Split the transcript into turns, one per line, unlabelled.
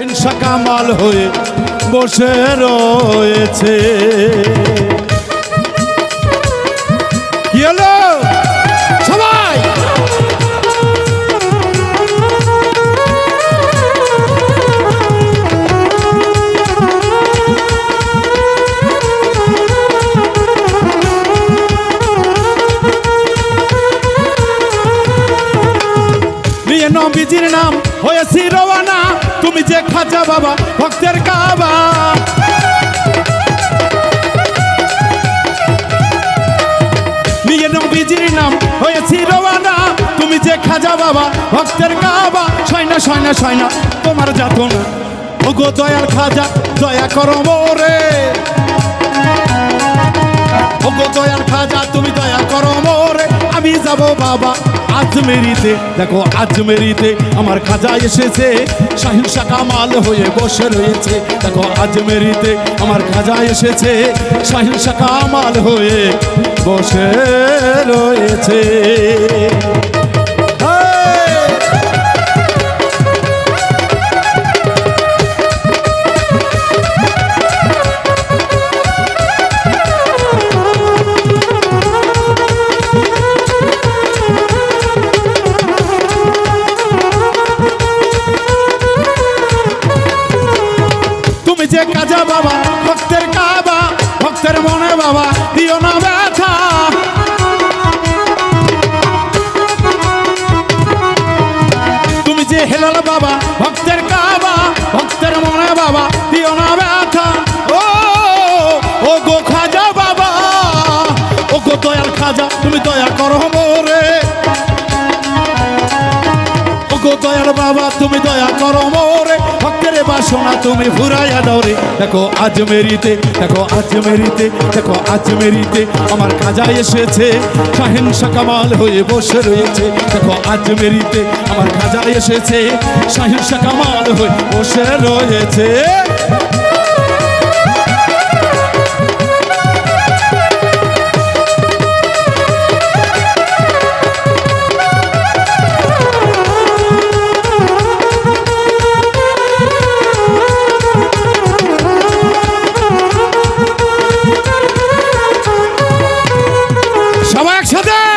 হিংসা কামাল হয়ে বসে রয়েছে। নবীজির নাম হয়েছি রওয়ানা তুমি যে খাজা বাবা, ভক্তের কাবা। নিয়ে নবীজির নাম হয়েছি রওয়ানা তুমি যে খাজা বাবা, ভক্তের কাবা। সয়না সয়না সয়না তোমার যাত না। ওগো দয়াল খাজা, দয়া করো মোরে। ওগো দয়াল খাজা, তুমি দয়া করো মোরে। আমি যাব বাবা আজমেরিতে, দেখো আজমেরিতে আমার খাজা এসেছে। সহিংসা কামাল হয়ে বসে রয়েছে। দেখো আজমেরিতে আমার খাজা এসেছে। সহিংসা কামাল হয়ে বসে রয়েছে। যে কাজা বাবা, ভক্তের কাবা, ভক্তের মনে বাবা, দিও না ব্যথা। তুমি যে হেলাল বাবা, ভক্তের কাবা, ভক্তের মনে বাবা, দিও না ব্যথা। ও ও গো খাজা বাবা, ও গো দয়াল খাজা, তুমি দয়া করো মোরে। দয়াল বাবা, তুমি দয়া করো মোরে। ভক্তের বাসনা তুমি ফুরাইয়া দরে দেখো আজ মেরিতে, দেখো আজ মেরিতে, দেখো আজ মেরিতে আমার কাজা এসেছে। সাহিংসা কামাল হয়ে বসে রয়েছে। দেখো আজ মেরিতে আমার কাজা এসেছে। সাহিংসা কামাল হয়ে বসে রয়েছে। 挑战